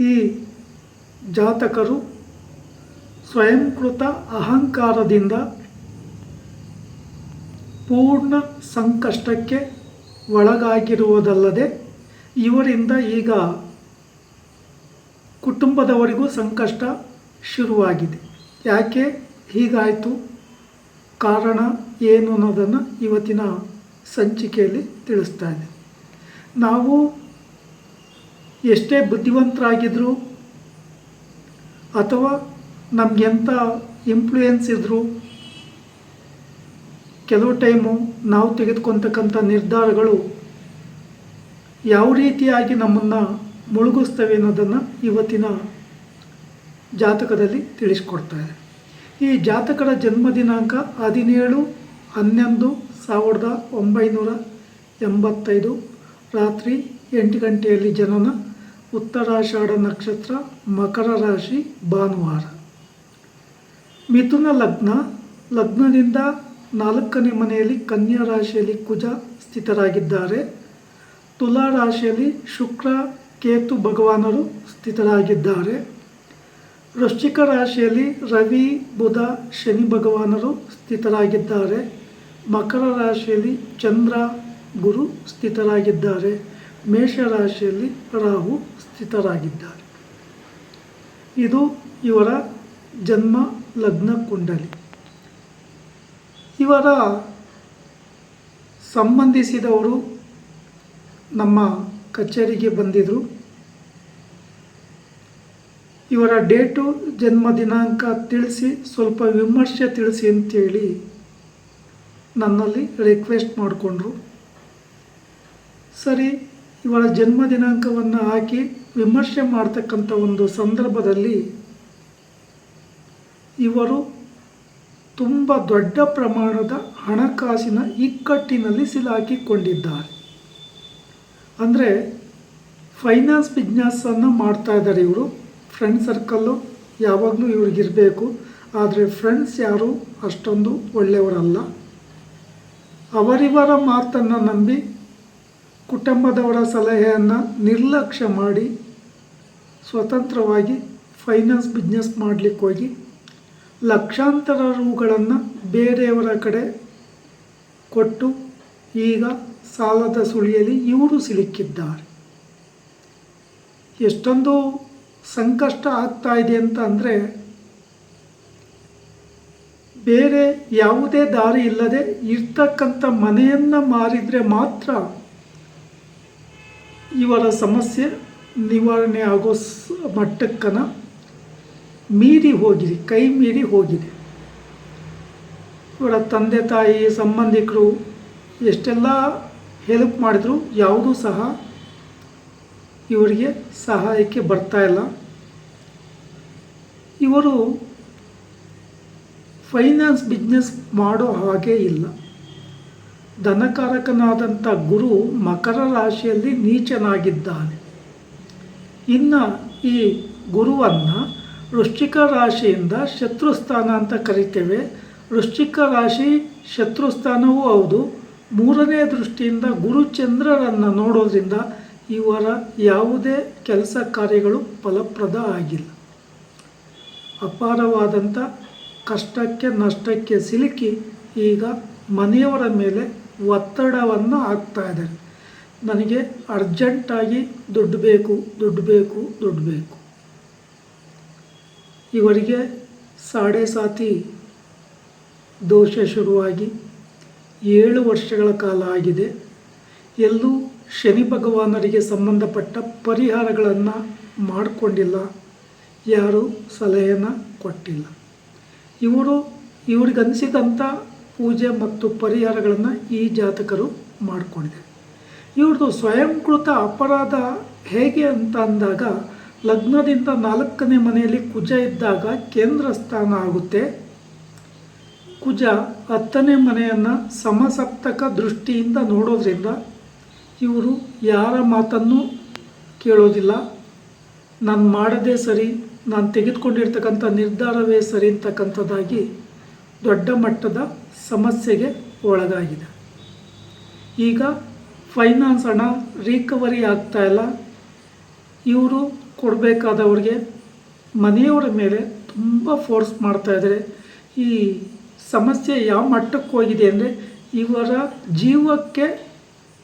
ಈ ಜಾತಕರು ಸ್ವಯಂಕೃತ ಅಹಂಕಾರದಿಂದ ಪೂರ್ಣ ಸಂಕಷ್ಟಕ್ಕೆ ಒಳಗಾಗಿರುವುದಲ್ಲದೆ ಇವರಿಂದ ಈಗ ಕುಟುಂಬದವರಿಗೂ ಸಂಕಷ್ಟ ಶುರುವಾಗಿದೆ. ಯಾಕೆ ಹೀಗಾಯಿತು? ಕಾರಣ ಏನು ಅನ್ನೋದನ್ನು ಇವತ್ತಿನ ಸಂಚಿಕೆಯಲ್ಲಿ ತಿಳಿಸ್ತಾ ಇದೆ ನಾವು ಎಷ್ಟೇ ಬುದ್ಧಿವಂತರಾಗಿದ್ದರು ಅಥವಾ ನಮಗೆಂಥ ಇನ್ಫ್ಲೂಯೆನ್ಸ್ ಇದ್ದರು ಕೆಲವು ಟೈಮು ನಾವು ತೆಗೆದುಕೊತಕ್ಕಂಥ ನಿರ್ಧಾರಗಳು ಯಾವ ರೀತಿಯಾಗಿ ನಮ್ಮನ್ನು ಮುಳುಗಿಸ್ತವೆ ಅನ್ನೋದನ್ನು ಇವತ್ತಿನ ಜಾತಕದಲ್ಲಿ ತಿಳಿಸ್ಕೊಡ್ತಾರೆ ಈ ಜಾತಕದ ಜನ್ಮ ದಿನಾಂಕ ಹದಿನೇಳು ಹನ್ನೊಂದು ಸಾವಿರದ ಒಂಬೈನೂರ ಎಂಬತ್ತೈದು ರಾತ್ರಿ ಎಂಟು ಗಂಟೆಯಲ್ಲಿ ಜನನ ಉತ್ತರಾಷಾಢ ನಕ್ಷತ್ರ, ಮಕರ ರಾಶಿ, ಭಾನುವಾರ. ಮಿಥುನ ಲಗ್ನ, ಲಗ್ನದಿಂದ ನಾಲ್ಕನೇ ಮನೆಯಲ್ಲಿ ಕನ್ಯಾ ರಾಶಿಯಲ್ಲಿ ಕುಜ ಸ್ಥಿತರಾಗಿದ್ದಾರೆ. ತುಲಾ ರಾಶಿಯಲ್ಲಿ ಶುಕ್ರ, ಕೇತು ಭಗವಾನರು ಸ್ಥಿತರಾಗಿದ್ದಾರೆ. ವೃಶ್ಚಿಕ ರಾಶಿಯಲ್ಲಿ ರವಿ, ಬುಧ, ಶನಿ ಭಗವಾನರು ಸ್ಥಿತರಾಗಿದ್ದಾರೆ. ಮಕರ ರಾಶಿಯಲ್ಲಿ ಚಂದ್ರ, ಗುರು ಸ್ಥಿತರಾಗಿದ್ದಾರೆ. ಮೇಷರಾಶಿಯಲ್ಲಿ ರಾಹು ಸ್ಥಿತರಾಗಿದ್ದಾರೆ. ಇದು ಇವರ ಜನ್ಮ ಲಗ್ನ ಕುಂಡಲಿ. ಇವರ ಸಂಬಂಧಿಸಿದವರು ನಮ್ಮ ಕಚೇರಿಗೆ ಬಂದಿದ್ದರು ಇವರ ಡೇಟು, ಜನ್ಮ ದಿನಾಂಕ ತಿಳಿಸಿ, ಸ್ವಲ್ಪ ವಿಮರ್ಶೆ ತಿಳಿಸಿ ಅಂತೇಳಿ ನನ್ನಲ್ಲಿ ರಿಕ್ವೆಸ್ಟ್ ಮಾಡಿಕೊಂಡ್ರು. ಸರಿ ಇವರ ಜನ್ಮ ದಿನಾಂಕವನ್ನು ಹಾಕಿ ವಿಮರ್ಶೆ ಮಾಡ್ತಕ್ಕಂಥ ಒಂದು ಸಂದರ್ಭದಲ್ಲಿ ಇವರು ತುಂಬ ದೊಡ್ಡ ಪ್ರಮಾಣದ ಹಣಕಾಸಿನ ಇಕ್ಕಟ್ಟಿನಲ್ಲಿ ಸಿಲುಕಿಕೊಂಡಿದ್ದಾರೆ ಅಂದರೆ ಫೈನಾನ್ಸ್ ಬಿಸ್ನೆಸ್ಸನ್ನು ಮಾಡ್ತಾ ಇದ್ದಾರೆ ಇವರು. ಫ್ರೆಂಡ್ ಸರ್ಕಲ್ಲು ಯಾವಾಗಲೂ ಇವ್ರಿಗಿರಬೇಕು. ಆದರೆ ಫ್ರೆಂಡ್ಸ್ ಯಾರು ಅಷ್ಟೊಂದು ಒಳ್ಳೆಯವರಲ್ಲ. ಅವರಿವರ ಮಾತನ್ನು ನಂಬಿ ಕುಟುಂಬದವರ ಸಲಹೆಯನ್ನು ನಿರ್ಲಕ್ಷ್ಯ ಮಾಡಿ ಸ್ವತಂತ್ರವಾಗಿ ಫೈನಾನ್ಸ್ ಬಿಸ್ನೆಸ್ ಮಾಡಲಿಕ್ಕೆ ಹೋಗಿ ಲಕ್ಷಾಂತರ ರೂಗಳನ್ನು ಬೇರೆಯವರ ಕಡೆ ಕೊಟ್ಟು ಈಗ ಸಾಲದ ಸುಳಿಯಲ್ಲಿ ಇವರು ಸಿಲುಕಿದ್ದಾರೆ. ಎಷ್ಟೊಂದು ಸಂಕಷ್ಟ ಆಗ್ತಾ ಇದೆ ಅಂತ ಅಂದರೆ ಬೇರೆ ಯಾವುದೇ ದಾರಿ ಇಲ್ಲದೆ ಇರ್ತಕ್ಕಂಥ ಮನೆಯನ್ನು ಮಾರಿದರೆ ಮಾತ್ರ ಇವರ ಸಮಸ್ಯೆ ನಿವಾರಣೆ ಆಗೋ ಮಟ್ಟಕ್ಕನ ಮೀರಿ ಹೋಗಿದೆ, ಕೈ ಮೀರಿ ಹೋಗಿದೆ. ಇವರ ತಂದೆ ತಾಯಿ, ಸಂಬಂಧಿಕರು ಎಷ್ಟೆಲ್ಲ ಹೆಲ್ಪ್ ಮಾಡಿದ್ರು, ಯಾವುದೂ ಸಹ ಇವರಿಗೆ ಸಹಾಯಕ್ಕೆ ಬರ್ತಾ ಇಲ್ಲ. ಇವರು ಫೈನಾನ್ಸ್ ಬಿಸ್ನೆಸ್ ಮಾಡೋ ಹಾಗೆ ಇಲ್ಲ. ಧನಕಾರಕನಾದಂಥ ಗುರು ಮಕರ ರಾಶಿಯಲ್ಲಿ ನೀಚನಾಗಿದ್ದಾನೆ. ಇನ್ನು ಈ ಗುರುವನ್ನು ವೃಶ್ಚಿಕ ರಾಶಿಯಿಂದ ಶತ್ರುಸ್ಥಾನ ಅಂತ ಕರಿತೇವೆ. ವೃಶ್ಚಿಕ ರಾಶಿ ಶತ್ರುಸ್ಥಾನವೂ ಹೌದು. ಮೂರನೇ ದೃಷ್ಟಿಯಿಂದ ಗುರುಚಂದ್ರರನ್ನು ನೋಡೋದ್ರಿಂದ ಇವರ ಯಾವುದೇ ಕೆಲಸ ಕಾರ್ಯಗಳು ಫಲಪ್ರದ ಆಗಿಲ್ಲ. ಅಪಾರವಾದಂಥ ಕಷ್ಟಕ್ಕೆ ನಷ್ಟಕ್ಕೆ ಸಿಲುಕಿ ಈಗ ಮನೆಯವರ ಮೇಲೆ ಒತ್ತಡವನ್ನು ಹಾಕ್ತಾ ಇದ್ದಾರೆ. ನನಗೆ ಅರ್ಜೆಂಟಾಗಿ ದುಡ್ಡು ಬೇಕು ದುಡ್ಡು ಬೇಕು ದುಡ್ಡು ಬೇಕು. ಇವರಿಗೆ ಸಾಡೆ ಸಾತಿ ದೋಷ ಶುರುವಾಗಿ ಏಳು ವರ್ಷಗಳ ಕಾಲ ಆಗಿದೆ. ಎಲ್ಲೂ ಶನಿ ಭಗವಾನರಿಗೆ ಸಂಬಂಧಪಟ್ಟ ಪರಿಹಾರಗಳನ್ನು ಮಾಡಿಕೊಂಡಿಲ್ಲ. ಯಾರೂ ಸಲಹೆಯನ್ನು ಕೊಟ್ಟಿಲ್ಲ. ಇವರು ಇವ್ರಿಗನ್ಸಿದಂಥ ಪೂಜೆ ಮತ್ತು ಪರಿಹಾರಗಳನ್ನು ಈ ಜಾತಕರು ಮಾಡಿಕೊಂಡಿದೆ. ಇವ್ರದ್ದು ಸ್ವಯಂಕೃತ ಅಪರಾಧ ಹೇಗೆ ಅಂತ ಅಂದಾಗ, ಲಗ್ನದಿಂದ ನಾಲ್ಕನೇ ಮನೆಯಲ್ಲಿ ಕುಜ ಇದ್ದಾಗ ಕೇಂದ್ರ ಸ್ಥಾನ ಆಗುತ್ತೆ. ಕುಜ ಹತ್ತನೇ ಮನೆಯನ್ನು ಸಮಸಪ್ತಕ ದೃಷ್ಟಿಯಿಂದ ನೋಡೋದ್ರಿಂದ ಇವರು ಯಾರ ಮಾತನ್ನು ಕೇಳೋದಿಲ್ಲ. ನಾನು ಮಾಡದೇ ಸರಿ, ನಾನು ತೆಗೆದುಕೊಂಡಿರ್ತಕ್ಕಂಥ ನಿರ್ಧಾರವೇ ಸರಿ ಅಂತಕ್ಕಂಥದ್ದಾಗಿ ದೊಡ್ಡ ಮಟ್ಟದ ಸಮಸ್ಯೆಗೆ ಒಳಗಾಗಿದೆ. ಈಗ ಫೈನಾನ್ಸ್ ಹಣ ರಿಕವರಿ ಇಲ್ಲ. ಇವರು ಕೊಡಬೇಕಾದವ್ರಿಗೆ ಮನೆಯವರ ಮೇಲೆ ತುಂಬ ಫೋರ್ಸ್ ಮಾಡ್ತಾ ಇದ್ದಾರೆ. ಈ ಸಮಸ್ಯೆ ಯಾವ ಮಟ್ಟಕ್ಕೆ ಹೋಗಿದೆ ಅಂದರೆ ಇವರ ಜೀವಕ್ಕೆ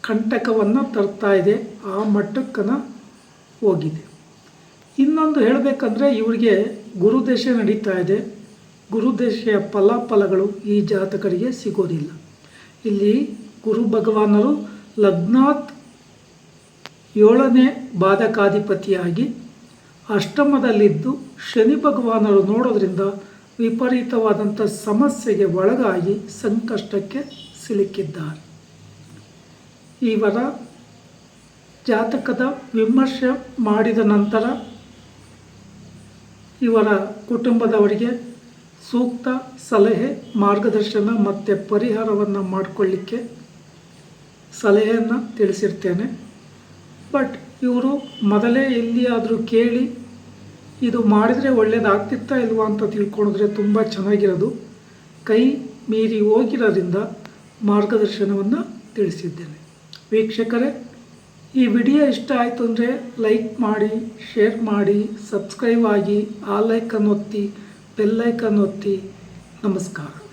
ಕಂಟಕವನ್ನು ತರ್ತಾ ಇದೆ. ಆ ಮಟ್ಟಕ್ಕನ ಹೋಗಿದೆ. ಇನ್ನೊಂದು ಹೇಳಬೇಕಂದ್ರೆ ಇವರಿಗೆ ಗುರುದಶೆ ನಡೀತಾ ಇದೆ. ಗುರುದಶೆಯ ಫಲಾಫಲಗಳು ಈ ಜಾತಕರಿಗೆ ಸಿಗೋದಿಲ್ಲ. ಇಲ್ಲಿ ಗುರು ಭಗವಾನರು ಲಗ್ನಾತ್ ಏಳನೇ ಬಾಧಕಾಧಿಪತಿಯಾಗಿ ಅಷ್ಟಮದಲ್ಲಿದ್ದು ಶನಿ ಭಗವಾನರು ನೋಡೋದ್ರಿಂದ ವಿಪರೀತವಾದಂಥ ಸಮಸ್ಯೆಗೆ ಒಳಗಾಗಿ ಸಂಕಷ್ಟಕ್ಕೆ ಸಿಲುಕಿದ್ದಾರೆ. ಇವರ ಜಾತಕದ ವಿಮರ್ಶೆ ಮಾಡಿದ ನಂತರ ಇವರ ಕುಟುಂಬದವರಿಗೆ ಸೂಕ್ತ ಸಲಹೆ ಮಾರ್ಗದರ್ಶನ ಮತ್ತು ಪರಿಹಾರವನ್ನು ಮಾಡಿಕೊಳ್ಳಿಕ್ಕೆ ಸಲಹೆಯನ್ನು ತಿಳಿಸಿರ್ತೇನೆ. ಬಟ್ ಇವರು ಮೊದಲೇ ಎಲ್ಲಿಯಾದರೂ ಕೇಳಿ ಇದು ಮಾಡಿದರೆ ಒಳ್ಳೆಯದಾಗ್ತಿತ್ತಾ ಇಲ್ವಾ ಅಂತ ತಿಳ್ಕೊಂಡಿದ್ರೆ ತುಂಬ ಚೆನ್ನಾಗಿರೋದು. ಕೈ ಮೀರಿ ಹೋಗಿರೋದ್ರಿಂದ ಮಾರ್ಗದರ್ಶನವನ್ನು ತಿಳಿಸಿದ್ದೇನೆ. ವೀಕ್ಷಕರೇ, ಈ ವಿಡಿಯೋ ಇಷ್ಟ ಆಯಿತು ಅಂದರೆ ಲೈಕ್ ಮಾಡಿ, ಶೇರ್ ಮಾಡಿ, ಸಬ್ಸ್ಕ್ರೈಬ್ ಆಗಿ, ಆ ಲೈಕನ್ನು ಒತ್ತಿ ಬೆಲ್ಲೈಕನ್ ಒತ್ತಿ ನಮಸ್ಕಾರ.